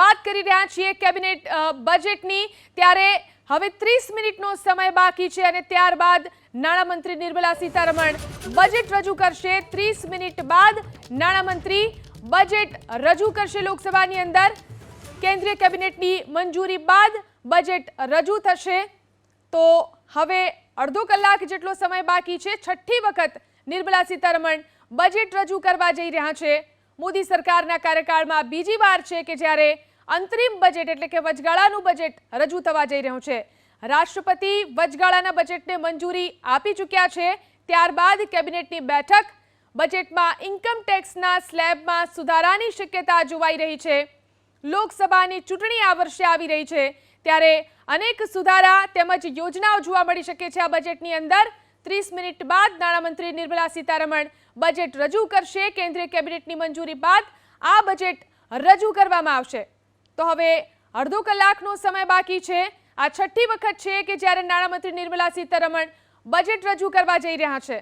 વાત કરી રહ્યા છીએ કેબિનેટ બજેટની. ત્યારે હવે ત્રીસ મિનિટનો સમય બાકી છે અને ત્યારબાદ નાણામંત્રી નિર્મલા સીતારમણ બજેટ રજૂ કરશે. ત્રીસ મિનિટ બાદ નાણામંત્રી બજેટ રજૂ કરશે લોકસભાની અંદર. કેન્દ્રીય કેબિનેટની મંજૂરી બાદ બજેટ રજૂ થશે. તો હવે અડધો કલાક જેટલો સમય બાકી છે, છઠ્ઠી વખત નિર્મલા સીતારમણ બજેટ રજૂ કરવા જઈ રહ્યા છે. મોદી સરકારના કાર્યકાળમાં બીજી વાર છે કે જ્યારે અંતરિમ બજેટ એટલે કે વચગાળાનું બજેટ રજૂ થવા જઈ રહ્યું છે. રાષ્ટ્રપતિ વચગાળાના બજેટને મંજૂરી આપી ચૂક્યા છે. ત્યારબાદ કેબિનેટની બેઠક બજેટમાં ઇન્કમ ટેક્સના સ્લેબમાં સુધારાની શક્યતા જોવાઈ રહી છે. લોકસભાની ચૂંટણી આ વર્ષે આવી રહી છે. ત્યારે અનેક સુધારા તેમજ યોજનાઓ જોવા મળી શકે છે. આ બજેટની અંદર ત્રીસ મિનિટ બાદ નાણામંત્રી નિર્મલા સીતારમણ બજેટ રજૂ કરશે. કેન્દ્રીય કેબિનેટની મંજૂરી બાદ આ બજેટ રજૂ કરવામાં આવશે. તો હવે અડધો કલાકનો સમય બાકી છે. આ છઠ્ઠી વખત છે કે જ્યારે નાણામંત્રી નિર્મલા સીતારમણ બજેટ રજૂ કરવા જઈ રહ્યા છે.